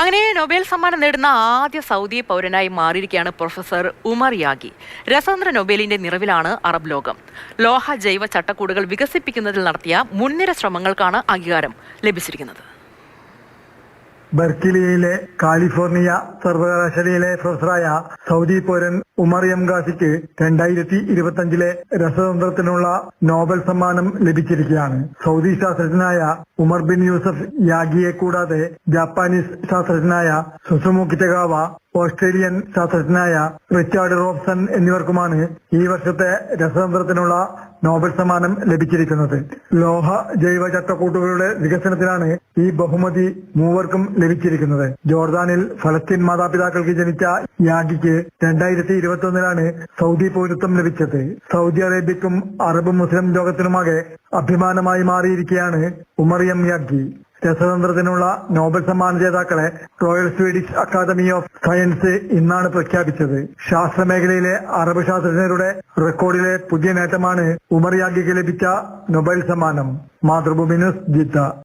അങ്ങനെ നൊബേൽ സമ്മാനം നേടുന്ന ആദ്യ സൗദി പൗരനായി മാറിയിരിക്കുകയാണ് പ്രൊഫസർ ഉമർ യാഗി. രസതന്ത്ര നൊബേലിന്റെ നിറവിലാണ് അറബ് ലോകം. ലോഹ ജൈവ ചട്ടക്കൂടുകൾ വികസിപ്പിക്കുന്നതിൽ നടത്തിയ മുൻനിര ശ്രമങ്ങൾക്കാണ് അംഗീകാരം ലഭിച്ചിരിക്കുന്നത്. ബർക്കിലിയിലെ കാലിഫോർണിയ സർവകലാശാലയിലെ പ്രൊഫസറായ സൗദി പൗരൻ ഉമർ എം ഗാസിക്ക് രണ്ടായിരത്തി ഇരുപത്തിയഞ്ചിലെ രസതന്ത്രത്തിനുള്ള നോബൽ സമ്മാനം ലഭിച്ചിരിക്കുകയാണ്. സൗദി ശാസ്ത്രജ്ഞനായ ഉമർ ബിൻ യൂസഫ് യാഗിയെ കൂടാതെ ജാപ്പാനീസ് ശാസ്ത്രജ്ഞനായ സുസുമു കിറ്റഗാവ ഓസ്ട്രേലിയൻ ശാസ്ത്രജ്ഞനായ റിച്ചാർഡ് റോബ്സൺ എന്നിവർക്കുമാണ് ഈ വർഷത്തെ രസതന്ത്രത്തിനുള്ള നോബൽ സമ്മാനം ലഭിച്ചിരിക്കുന്നത്. ലോഹ ജൈവ ചട്ടക്കൂട്ടുകളുടെ വികസനത്തിലാണ് ഈ ബഹുമതി മൂവർക്കും ലഭിച്ചിരിക്കുന്നത്. ജോർദാനിൽ ഫലസ്തീൻ മാതാപിതാക്കൾക്ക് ജനിച്ച യാഗിക്ക് രണ്ടായിരത്തി ഇരുപത്തി ഒന്നിലാണ് സൗദി പൗരത്വം ലഭിച്ചത്. സൗദി അറേബ്യക്കും അറബ് മുസ്ലിം ലോകത്തിനുമാകെ അഭിമാനമായി മാറിയിരിക്കുകയാണ് ഉമറിയം യാഗി. രസതന്ത്രത്തിനുള്ള നോബൽ സമ്മാന ജേതാക്കളെ Royal Swedish Academy of Science ഇന്നാണ് പ്രഖ്യാപിച്ചത്. ശാസ്ത്ര മേഖലയിലെ അറബ് ശാസ്ത്രജ്ഞരുടെ റെക്കോർഡിലെ പുതിയ നേട്ടമാണ് ഉമർ യാഗിക്ക് ലഭിച്ച നൊബൈൽ സമ്മാനം. Mathrubhumi news Jeddah.